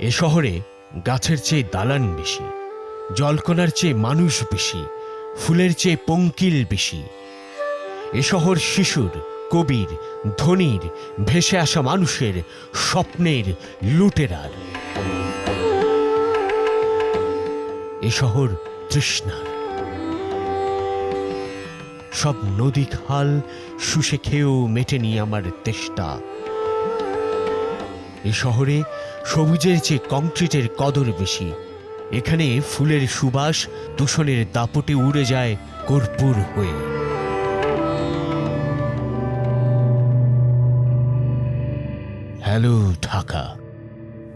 এ শহরে গাছের চেয়ে দালান বেশি, জলকণার চেয়ে মানুষ বেশি, ফুলের চেয়ে পঙ্কিল বেশি। এ শহর শিশুর, কবির, ধনীর, ভেসে আসা মানুষের স্বপ্নের লুটেরার। এ শহর তৃষ্ণার। সব নদী খাল শুষে খেয়েও মেটেনি আমার তেষ্টা। এ শহরে সবুজের চেয়ে কংক্রিটের কদর বেশি। এখানে ফুলের সুবাস দূষণের দাপটে উড়ে যায় কর্পূর হয়ে। হ্যালো, ঢাকা।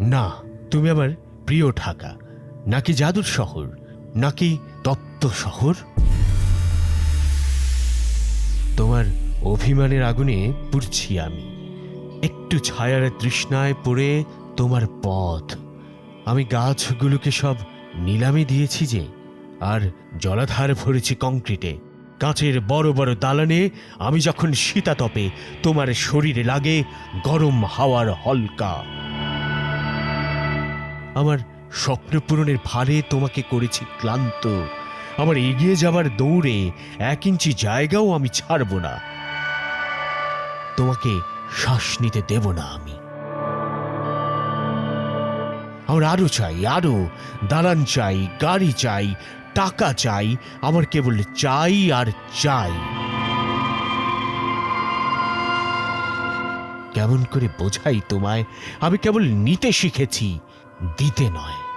না, তুমি আমার প্রিয় ঢাকা। নাকি জাদুর শহর? নাকি তত্ত্ব শহর? তোমার অভিমানের আগুনে পুড়ছি আমি। একটু ছায়ার তৃষ্ণায় পড়ে তোমার পথ। আমি গাছগুলোকে সব নিলামে দিয়েছি যে, আর জলাধার ভরেছি কংক্রিটে। কাঁচের বড় বড় দালানে আমি যখন শীতাতপে তোমার শরীরে লাগে গরম হাওয়ার হলকা। আমার স্বপ্ন পূরণের ভারে তোমাকে করেছি ক্লান্ত। আমার এগিয়ে যাবার দৌড়ে এক ইঞ্চি জায়গাও আমি ছাড়ব না। তোমাকে শ্বাস নিতে দেব না আমি। আমার আরও চাই, আরও। দালান চাই, গাড়ি চাই, টাকা চাই, আমার কেবল চাই আর চাই। কেমন করে বোঝাই তোমায়? আমি কেবল নিতে শিখেছি, দিতে নয়।